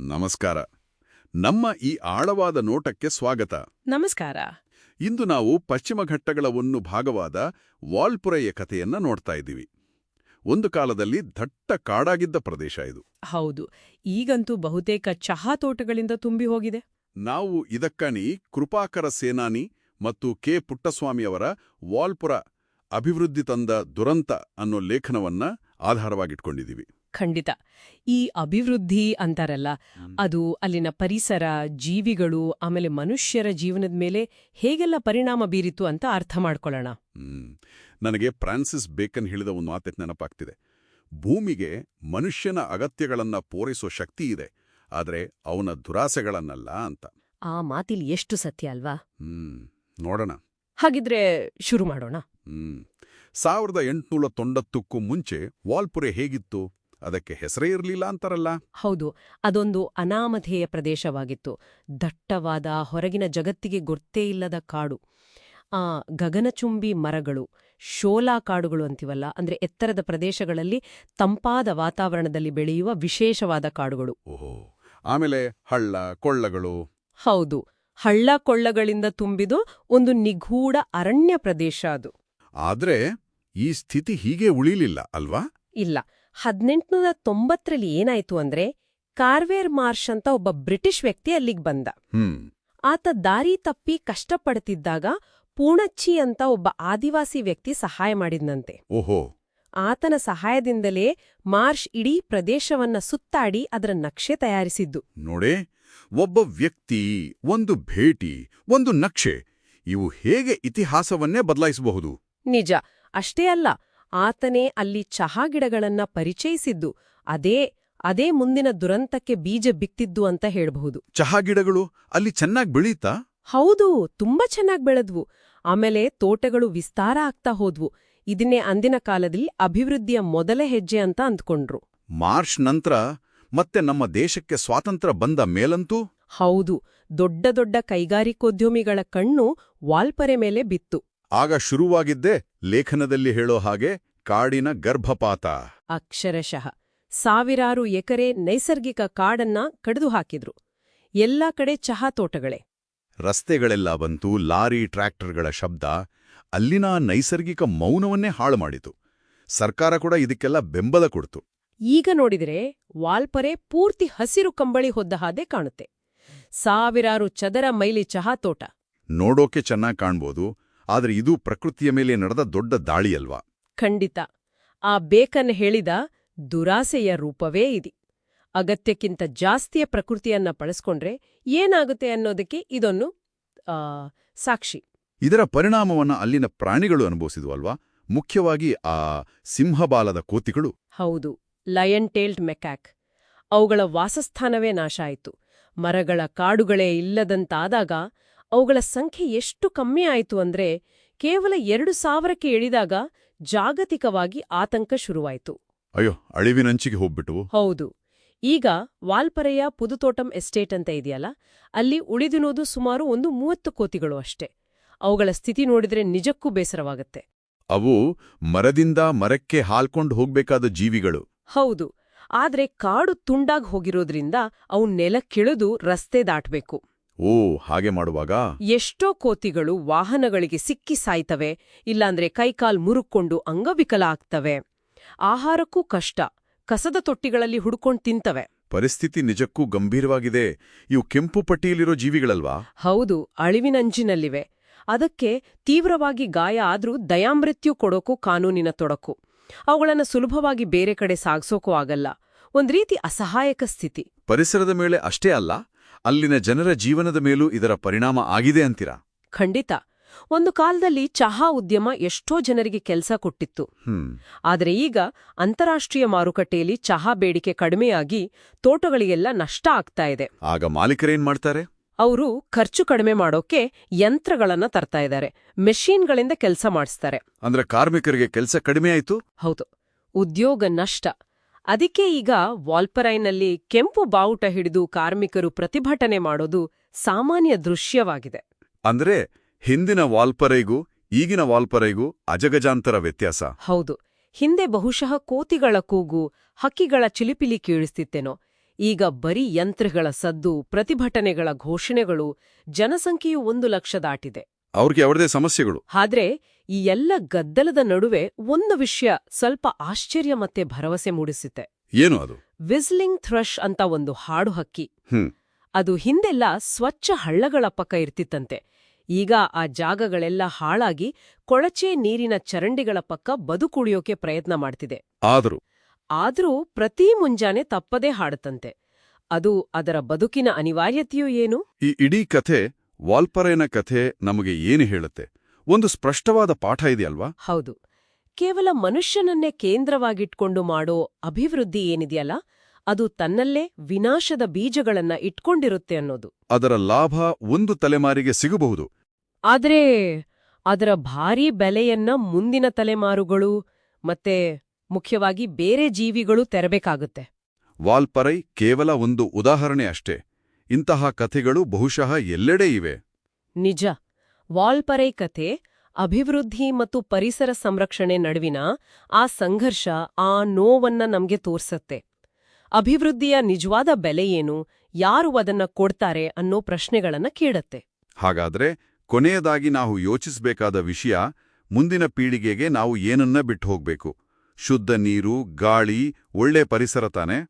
ನಮಸ್ಕಾರ. ನಮ್ಮ ಈ ಆಳವಾದ ನೋಟಕ್ಕೆ ಸ್ವಾಗತ. ನಮಸ್ಕಾರ. ಇಂದು ನಾವು ಪಶ್ಚಿಮ ಘಟ್ಟಗಳ ಒಂದು ಭಾಗವಾದ ವಾಲ್ಪುರೆಯ ಕಥೆಯನ್ನ ನೋಡ್ತಾ ಇದ್ದೀವಿ. ಒಂದು ಕಾಲದಲ್ಲಿ ದಟ್ಟ ಕಾಡಾಗಿದ್ದ ಪ್ರದೇಶ ಇದು. ಹೌದು. ಈಗಂತೂ ಬಹುತೇಕ ಚಹಾ ತೋಟಗಳಿಂದ ತುಂಬಿ ಹೋಗಿದೆ. ನಾವು ಇದಕ್ಕನಿ ಕೃಪಾಕರ ಸೇನಾನಿ ಮತ್ತು ಕೆ. ಪುಟ್ಟಸ್ವಾಮಿಯವರ ವಾಲ್ಪುರ ಅಭಿವೃದ್ಧಿ ತಂದ ದುರಂತ ಅನ್ನೋ ಲೇಖನವನ್ನ ಆಧಾರವಾಗಿಟ್ಕೊಂಡಿದ್ದೀವಿ. ಖಂಡಿತ. ಈ ಅಭಿವೃದ್ಧಿ ಅಂತಾರಲ್ಲ ಅದು ಅಲ್ಲಿನ ಪರಿಸರ ಜೀವಿಗಳು ಆಮೇಲೆ ಮನುಷ್ಯರ ಜೀವನದ ಮೇಲೆ ಹೇಗೆಲ್ಲ ಪರಿಣಾಮ ಬೀರಿತು ಅಂತ ಅರ್ಥ ಮಾಡ್ಕೊಳ್ಳೋಣ. ನನಗೆ ಫ್ರಾನ್ಸಿಸ್ ಬೇಕನ್ ಹೇಳಿದ ಒಂದು ಮಾತೆ ನೆನಪಾಗ್ತಿದೆ. ಭೂಮಿಗೆ ಮನುಷ್ಯನ ಅಗತ್ಯಗಳನ್ನ ಪೂರೈಸೋ ಶಕ್ತಿ ಇದೆ ಆದರೆ ಅವನ ದುರಾಸೆಗಳನ್ನಲ್ಲ ಅಂತ. ಆ ಮಾತಿಲ್ ಎಷ್ಟು ಸತ್ಯ ಅಲ್ವಾ? ಹ್ಮ್. ನೋಡೋಣ. ಹಾಗಿದ್ರೆ ಶುರು ಮಾಡೋಣ. ಹ್ಮ್. ಸಾವಿರದ ಎಂಟುನೂರ ತೊಂಬತ್ತಕ್ಕೂ ಮುಂಚೆ ವಾಲ್ಪುರೆ ಹೇಗಿತ್ತು? ಅದಕ್ಕೆ ಹೆಸರೇ ಇರಲಿಲ್ಲ ಅಂತಾರಲ್ಲ. ಹೌದು ಅದೊಂದು ಅನಾಮಧೇಯ ಪ್ರದೇಶವಾಗಿತ್ತು. ದಟ್ಟವಾದ ಹೊರಗಿನ ಜಗತ್ತಿಗೆ ಗೊತ್ತೇ ಇಲ್ಲದ ಕಾಡು. ಆ ಗಗನಚುಂಬಿ ಮರಗಳು ಶೋಲಾ ಕಾಡುಗಳು ಅಂತಿವಲ್ಲ ಅಂದ್ರೆ ಎತ್ತರದ ಪ್ರದೇಶಗಳಲ್ಲಿ ತಂಪಾದ ವಾತಾವರಣದಲ್ಲಿ ಬೆಳೆಯುವ ವಿಶೇಷವಾದ ಕಾಡುಗಳು. ಓಹೋ ಆಮೇಲೆ ಹಳ್ಳ ಕೊಳ್ಳಗಳು. ಹೌದು ಹಳ್ಳ ಕೊಳ್ಳಗಳಿಂದ ತುಂಬಿದು ಒಂದು ನಿಗೂಢ ಅರಣ್ಯ ಪ್ರದೇಶ ಅದು. ಆದ್ರೆ ಈ ಸ್ಥಿತಿ ಹೀಗೆ ಉಳಿಲಿಲ್ಲ ಅಲ್ವಾ? ಇಲ್ಲ ಹದಿನೆಂಟುನೂರ ತೊಂಬತ್ತರಲ್ಲಿ ಏನಾಯ್ತು ಅಂದ್ರೆ ಕಾರ್ವೇರ್ ಮಾರ್ಷ್ ಅಂತ ಒಬ್ಬ ಬ್ರಿಟಿಷ್ ವ್ಯಕ್ತಿ ಅಲ್ಲಿಗ್ ಬಂದ. ಆತ ದಾರಿ ತಪ್ಪಿ ಕಷ್ಟಪಡ್ತಿದ್ದಾಗ ಪೂಣಚ್ಚಿ ಅಂತ ಒಬ್ಬ ಆದಿವಾಸಿ ವ್ಯಕ್ತಿ ಸಹಾಯ ಮಾಡಿದ್ನಂತೆ. ಓಹೋ. ಆತನ ಸಹಾಯದಿಂದಲೇ ಮಾರ್ಷ್ ಇಡೀ ಪ್ರದೇಶವನ್ನ ಸುತ್ತಾಡಿ ಅದರ ನಕ್ಷೆ ತಯಾರಿಸಿದ್ದು. ನೋಡೆ ಒಬ್ಬ ವ್ಯಕ್ತಿ ಒಂದು ಭೇಟಿ ಒಂದು ನಕ್ಷೆ ಇವು ಹೇಗೆ ಇತಿಹಾಸವನ್ನೇ ಬದಲಾಯಿಸಬಹುದು? ನಿಜ ಅಷ್ಟೇ ಅಲ್ಲ. ಆತನೇ ಅಲ್ಲಿ ಚಹಾ ಗಿಡಗಳನ್ನ ಪರಿಚಯಿಸಿದ್ದು ಅದೇ ಅದೇ ಮುಂದಿನ ದುರಂತಕ್ಕೆ ಬೀಜ ಬಿತ್ತಿದ್ದು ಅಂತ ಹೇಳಬಹುದು. ಚಹಾ ಗಿಡಗಳು ಅಲ್ಲಿ ಚೆನ್ನಾಗಿ ಬೆಳೀತಾ? ಹೌದು ತುಂಬಾ ಚೆನ್ನಾಗಿ ಬೆಳೆದ್ವು. ಆಮೇಲೆ ತೋಟಗಳು ವಿಸ್ತಾರ ಆಗ್ತಾ ಹೋದ್ವು. ಇದನ್ನೇ ಅಂದಿನ ಕಾಲದಲ್ಲಿ ಅಭಿವೃದ್ಧಿಯ ಮೊದಲ ಹೆಜ್ಜೆ ಅಂತ ಅಂದ್ಕೊಂಡ್ರು. ಮಾರ್ಚ್ ನಂತರ ಮತ್ತೆ ನಮ್ಮ ದೇಶಕ್ಕೆ ಸ್ವಾತಂತ್ರ್ಯ ಬಂದ ಮೇಲಂತೂ? ಹೌದು ದೊಡ್ಡ ದೊಡ್ಡ ಕೈಗಾರಿಕೋದ್ಯಮಿಗಳ ಕಣ್ಣು ವಾಲ್ಪರೆ ಮೇಲೆ ಬಿತ್ತು. ಆಗ ಶುರುವಾಗಿದ್ದೇ ಲೇಖನದಲ್ಲಿ ಹೇಳೋ ಹಾಗೆ ಕಾಡಿನ ಗರ್ಭಪಾತ. ಅಕ್ಷರಶಃ. ಸಾವಿರಾರು ಎಕರೆ ನೈಸರ್ಗಿಕ ಕಾಡನ್ನ ಕಡಿದು ಹಾಕಿದ್ರು ಎಲ್ಲ ಕಡೆ ಚಹಾ ತೋಟಗಳೇ. ರಸ್ತೆಗಳೆಲ್ಲ ಬಂತು ಲಾರಿ ಟ್ರ್ಯಾಕ್ಟರ್ಗಳ ಶಬ್ದ. ಅಲ್ಲಿನ ನೈಸರ್ಗಿಕ ಮೌನವನ್ನೇ ಹಾಳು ಮಾಡಿತು ಸರ್ಕಾರ ಕೂಡ ಇದಕ್ಕೆಲ್ಲ ಬೆಂಬಲ ಕೊಡ್ತು. ಈಗ ನೋಡಿದ್ರೆ ವಾಲ್ಪರೆ ಪೂರ್ತಿ ಹಸಿರು ಕಂಬಳಿ ಹೊದ್ದ ಹಾದೆ ಕಾಣುತ್ತೆ. ಸಾವಿರಾರು ಚದರ ಮೈಲಿ ಚಹಾ ತೋಟ. ನೋಡೋಕೆ ಚೆನ್ನಾಗಿ ಕಾಣ್ಬೋದು. ಆದ್ರೆ ಇದು ಪ್ರಕೃತಿಯ ಮೇಲೆ ನಡೆದ ದೊಡ್ಡ ದಾಳಿಯಲ್ವಾ? ಖಂಡಿತ. ಆ ಬೇಕನ್ ಹೇಳಿದ ದುರಾಸೆಯ ರೂಪವೇ ಇದೆ. ಅಗತ್ಯಕ್ಕಿಂತ ಜಾಸ್ತಿಯ ಪ್ರಕೃತಿಯನ್ನ ಬಳಸ್ಕೊಂಡ್ರೆ ಏನಾಗುತ್ತೆ ಅನ್ನೋದಕ್ಕೆ ಇದೊಂದು ಸಾಕ್ಷಿ. ಇದರ ಪರಿಣಾಮವನ್ನ ಅಲ್ಲಿನ ಪ್ರಾಣಿಗಳು ಅನುಭವಿಸಿದ್ವು ಅಲ್ವಾ ಮುಖ್ಯವಾಗಿ ಆ ಸಿಂಹಬಾಲದ ಕೋತಿಗಳು. ಹೌದು ಲಯನ್ ಟೇಲ್ಡ್ ಮೆಕ್ಯಾಕ್ ಅವುಗಳ ವಾಸಸ್ಥಾನವೇ ನಾಶ ಆಯಿತು. ಮರಗಳ ಕಾಡುಗಳೇ ಇಲ್ಲದಂತಾದಾಗ ಅವುಗಳ ಸಂಖ್ಯೆ ಎಷ್ಟು ಕಮ್ಮಿ ಆಯಿತು ಅಂದ್ರೆ ಕೇವಲ ಎರಡು ಸಾವಿರಕ್ಕೆ ಇಳಿದಾಗ ಜಾಗತಿಕವಾಗಿ ಆತಂಕ ಶುರುವಾಯಿತು. ಅಯ್ಯೋ ಅಳಿವಿನಂಚಿಗೆ ಹೋಗ್ಬಿಟ್ಟು ಹೌದು. ಈಗ ವಾಲ್ಪರೆಯ ಪುದುತೋಟಂ ಎಸ್ಟೇಟ್ ಅಂತ ಇದೆಯಲ್ಲ ಅಲ್ಲಿ ಉಳಿದಿನೋದು ಸುಮಾರು ಒಂದು ಮೂವತ್ತು ಕೋತಿಗಳು ಅಷ್ಟೇ. ಅವುಗಳ ಸ್ಥಿತಿ ನೋಡಿದ್ರೆ ನಿಜಕ್ಕೂ ಬೇಸರವಾಗತ್ತೆ. ಅವು ಮರದಿಂದ ಮರಕ್ಕೆ ಹಾಲ್ಕೊಂಡು ಹೋಗ್ಬೇಕಾದ ಜೀವಿಗಳು. ಹೌದು. ಆದ್ರೆ ಕಾಡು ತುಂಡಾಗ್ ಹೋಗಿರೋದ್ರಿಂದ ಅವು ನೆಲಕ್ಕಿಳಿದು ರಸ್ತೆ ದಾಟ್ಬೇಕು. ಓ ಹಾಗೆ ಮಾಡುವಾಗ? ಎಷ್ಟೋ ಕೋತಿಗಳು ವಾಹನಗಳಿಗೆ ಸಿಕ್ಕಿ ಸಾಯ್ತವೆ ಇಲ್ಲಾಂದ್ರೆ ಕೈಕಾಲ್ ಮುರುಕೊಂಡು ಅಂಗವಿಕಲ ಆಗ್ತವೆ. ಆಹಾರಕ್ಕೂ ಕಷ್ಟ ಕಸದ ತೊಟ್ಟಿಗಳಲ್ಲಿ ಹುಡ್ಕೊಂಡ್ ತಿಂತವೆ. ಪರಿಸ್ಥಿತಿ ನಿಜಕ್ಕೂ ಗಂಭೀರವಾಗಿದೆ. ಇವು ಕೆಂಪು ಪಟ್ಟಿಯಲ್ಲಿರೋ ಜೀವಿಗಳಲ್ವಾ? ಹೌದು ಅಳಿವಿನಂಜಿನಲ್ಲಿವೆ ಅದಕ್ಕೆ ತೀವ್ರವಾಗಿ ಗಾಯ ಆದ್ರೂ ದಯಾಮೃತ್ಯು ಕೊಡೋಕು ಕಾನೂನಿನ ತೊಡಕು. ಅವುಗಳನ್ನು ಸುಲಭವಾಗಿ ಬೇರೆ ಕಡೆ ಸಾಗ್ಸೋಕೂ ಆಗಲ್ಲ. ಒಂದ್ ರೀತಿ ಅಸಹಾಯಕ ಸ್ಥಿತಿ. ಪರಿಸರದ ಮೇಲೆ ಅಷ್ಟೇ ಅಲ್ಲ ಅಲ್ಲಿನ ಜನರ ಜೀವನದ ಮೇಲೂ ಇದರ ಪರಿಣಾಮ ಆಗಿದೆ ಅಂತೀರಾ? ಖಂಡಿತ. ಒಂದು ಕಾಲದಲ್ಲಿ ಚಹಾ ಉದ್ಯಮ ಎಷ್ಟೋ ಜನರಿಗೆ ಕೆಲಸ ಕೊಟ್ಟಿತ್ತು. ಆದರೆ ಈಗ ಅಂತಾರಾಷ್ಟ್ರೀಯ ಮಾರುಕಟ್ಟೆಯಲ್ಲಿ ಚಹಾ ಬೇಡಿಕೆ ಕಡಿಮೆಯಾಗಿ ತೋಟಗಳಿಗೆಲ್ಲ ನಷ್ಟ ಆಗ್ತಾ ಇದೆ. ಆಗ ಮಾಲೀಕರೇನ್ ಮಾಡ್ತಾರೆ? ಅವರು ಖರ್ಚು ಕಡಿಮೆ ಮಾಡೋಕೆ ಯಂತ್ರಗಳನ್ನ ತರ್ತಾ ಇದ್ದಾರೆ. ಮೆಷೀನ್ಗಳಿಂದ ಕೆಲಸ ಮಾಡಿಸ್ತಾರೆ. ಅಂದ್ರೆ ಕಾರ್ಮಿಕರಿಗೆ ಕೆಲಸ ಕಡಿಮೆ ಆಯ್ತು? ಹೌದು. ಉದ್ಯೋಗ ನಷ್ಟ. ಅದಕ್ಕೆ ಈಗ ವಾಲ್ಪರೈನಲ್ಲಿ ಕೆಂಪು ಬಾವುಟ ಹಿಡಿದು ಕಾರ್ಮಿಕರು ಪ್ರತಿಭಟನೆ ಮಾಡೋದು ಸಾಮಾನ್ಯ ದೃಶ್ಯವಾಗಿದೆ. ಅಂದ್ರೆ ಹಿಂದಿನ ವಾಲ್ಪರೈಗೂ ಈಗಿನ ವಾಲ್ಪರೈಗೂ ಅಜಗಜಾಂತರ ವ್ಯತ್ಯಾಸ? ಹೌದು. ಹಿಂದೆ ಬಹುಶಃ ಕೋತಿಗಳ ಕೂಗು ಹಕ್ಕಿಗಳ ಚಿಲಿಪಿಲಿ ಕೇಳಿಸ್ತಿತ್ತೇನೋ. ಈಗ ಬರೀ ಯಂತ್ರಗಳ ಸದ್ದು ಪ್ರತಿಭಟನೆಗಳ ಘೋಷಣೆಗಳು ಜನಸಂಖ್ಯೆಯು ಒಂದು ಲಕ್ಷ ದಾಟಿದೆ. ಅವ್ರಿಗೆ ಅವರದೇ ಸಮಸ್ಯೆಗಳು. ಆದ್ರೆ ಈ ಎಲ್ಲ ಗದ್ದಲದ ನಡುವೆ ಒಂದು ವಿಷಯ ಸ್ವಲ್ಪ ಆಶ್ಚರ್ಯ ಮತ್ತೆ ಭರವಸೆ ಮೂಡಿಸುತ್ತೆ. ಏನು ಅದು? ವಿಸ್ಲಿಂಗ್ ಥ್ರಶ್ ಅಂತ ಒಂದು ಹಾಡು ಹಕ್ಕಿ. ಹ್ಮ್. ಅದು ಹಿಂದೆಲ್ಲ ಸ್ವಚ್ಛ ಹಳ್ಳಗಳ ಪಕ್ಕ ಇರ್ತಿತ್ತಂತೆ. ಈಗ ಆ ಜಾಗಗಳೆಲ್ಲ ಹಾಳಾಗಿ ಕೊಳಚೆ ನೀರಿನ ಚರಂಡಿಗಳ ಪಕ್ಕ ಬದುಕುಳಿಯೋಕೆ ಪ್ರಯತ್ನ ಮಾಡ್ತಿದೆ. ಆದರೂ? ಆದರೂ ಪ್ರತಿ ಮುಂಜಾನೆ ತಪ್ಪದೇ ಹಾಡುತ್ತಂತೆ. ಅದು ಅದರ ಬದುಕಿನ ಅನಿವಾರ್ಯತೆಯೂ ಏನು? ಈ ಇಡೀ ಕಥೆ ವಾಲ್ಪರೇನ ಕಥೆ ನಮಗೆ ಏನು ಹೇಳುತ್ತೆ? ಒಂದು ಸ್ಪಷ್ಟವಾದ ಪಾಠ ಇದೆಯಲ್ವಾ? ಹೌದು. ಕೇವಲ ಮನುಷ್ಯನನ್ನೇ ಕೇಂದ್ರವಾಗಿಟ್ಕೊಂಡು ಮಾಡೋ ಅಭಿವೃದ್ಧಿ ಏನಿದೆಯಲ್ಲ ಅದು ತನ್ನಲ್ಲೇ ವಿನಾಶದ ಬೀಜಗಳನ್ನ ಇಟ್ಕೊಂಡಿರುತ್ತೆ ಅನ್ನೋದು. ಅದರ ಲಾಭ ಒಂದು ತಲೆಮಾರಿಗೆ ಸಿಗಬಹುದು. ಆದರೆ ಅದರ ಭಾರೀ ಬೆಲೆಯನ್ನ ಮುಂದಿನ ತಲೆಮಾರುಗಳು ಮತ್ತೆ ಮುಖ್ಯವಾಗಿ ಬೇರೆ ಜೀವಿಗಳು ತೆರಬೇಕಾಗುತ್ತೆ. ವಾಲ್ಪರೈ ಕೇವಲ ಒಂದು ಉದಾಹರಣೆ ಅಷ್ಟೇ. ಇಂತಹ ಕಥೆಗಳು ಬಹುಶಃ ಎಲ್ಲೆಡೆ ಇವೆ. ನಿಜ. ವಾಲ್ಪರೈ ಕಥೆ ಅಭಿವೃದ್ಧಿ ಮತ್ತು ಪರಿಸರ ಸಂರಕ್ಷಣೆ ನಡುವಿನ ಆ ಸಂಘರ್ಷ ಆ ನೋವನ್ನ ನಮ್ಗೆ ತೋರ್ಸತ್ತೆ. ಅಭಿವೃದ್ಧಿಯ ನಿಜವಾದ ಬೆಲೆ ಏನು ಯಾರು ಅದನ್ನ ಕೊಡ್ತಾರೆ ಅನ್ನೋ ಪ್ರಶ್ನೆಗಳನ್ನ ಕೇಳತ್ತೆ. ಹಾಗಾದ್ರೆ ಕೊನೆಯದಾಗಿ ನಾವು ಯೋಚಿಸಬೇಕಾದ ವಿಷಯ ಮುಂದಿನ ಪೀಳಿಗೆಗೆ ನಾವು ಏನನ್ನ ಬಿಟ್ಟು ಹೋಗ್ಬೇಕು? ಶುದ್ಧ ನೀರು ಗಾಳಿ ಒಳ್ಳೆ ಪರಿಸರ ತಾನೆ?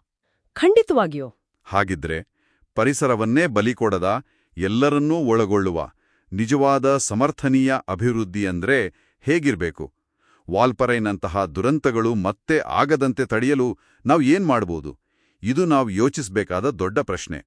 ಖಂಡಿತವಾಗಿಯೋ. ಹಾಗಿದ್ರೆ ಪರಿಸರವನ್ನೇ ಬಲಿಕೊಡದ ಎಲ್ಲರನ್ನೂ ಒಳಗೊಳ್ಳುವ ನಿಜವಾದ ಸಮರ್ಥನೀಯ ಅಭಿವೃದ್ಧಿ ಅಂದ್ರೆ ಹೇಗಿರ್ಬೇಕು? ವಾಲ್ಪರೈನಂತಹ ದುರಂತಗಳು ಮತ್ತೆ ಆಗದಂತೆ ತಡೆಯಲು ನಾವು ಏನ್ ಮಾಡಬಹುದು ಇದು ನಾವು ಯೋಚಿಸಬೇಕಾದ ದೊಡ್ಡ ಪ್ರಶ್ನೆ.